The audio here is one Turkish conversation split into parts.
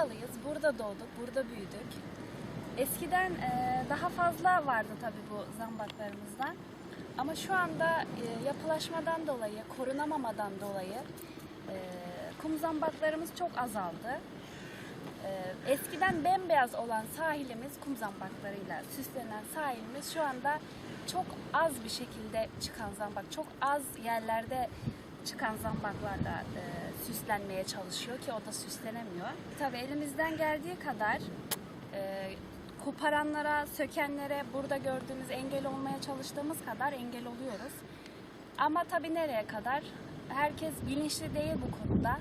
buralıyız. Burada doğduk, burada büyüdük. Eskiden e, daha fazla vardı tabii bu zambaklarımızdan. Ama şu anda e, yapılaşmadan dolayı, korunamamadan dolayı e, kum zambaklarımız çok azaldı. E, eskiden bembeyaz olan sahilimiz kum zambaklarıyla süslenen sahilimiz şu anda çok az bir şekilde çıkan zambak, çok az yerlerde çıkan zambaklarla e, süslenmeye çalışıyor ki o da süslenemiyor. Tabii elimizden geldiği kadar e, koparanlara, sökenlere burada gördüğünüz engel olmaya çalıştığımız kadar engel oluyoruz. Ama tabii nereye kadar? Herkes bilinçli değil bu konuda.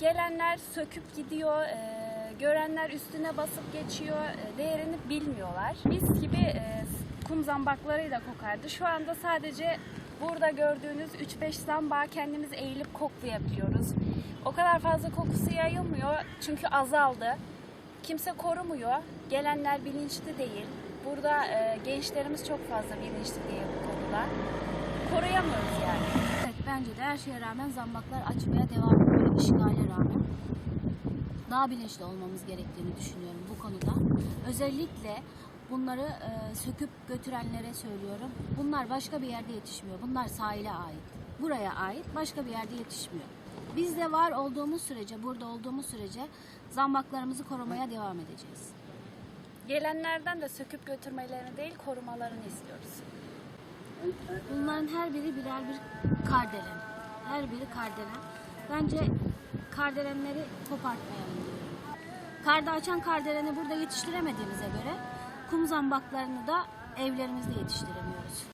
Gelenler söküp gidiyor, e, görenler üstüne basıp geçiyor, e, değerini bilmiyorlar. Mis gibi e, kum zambaklarıyla kokardı. Şu anda sadece burada gördüğünüz 3-5 zambağı kendimiz eğilip koklayabiliyoruz. O kadar fazla kokusu yayılmıyor çünkü azaldı. Kimse korumuyor. Gelenler bilinçli değil. Burada e, gençlerimiz çok fazla bilinçli değil bu konuda. Koruyamıyoruz yani. Evet bence de her şeye rağmen zambaklar açmaya devam ediyor işgale rağmen. Daha bilinçli olmamız gerektiğini düşünüyorum bu konuda. Özellikle bunları e, söküp götürenlere söylüyorum. Bunlar başka bir yerde yetişmiyor. Bunlar sahile ait. Buraya ait başka bir yerde yetişmiyor. Biz de var olduğumuz sürece, burada olduğumuz sürece zambaklarımızı korumaya devam edeceğiz. Gelenlerden de söküp götürmelerini değil korumalarını istiyoruz. Bunların her biri birer bir kardelen. Her biri kardelen. Bence kardelenleri kopartmayalım diyorum. Karda açan kardeleni burada yetiştiremediğimize göre kum zambaklarını da evlerimizde yetiştiremiyoruz.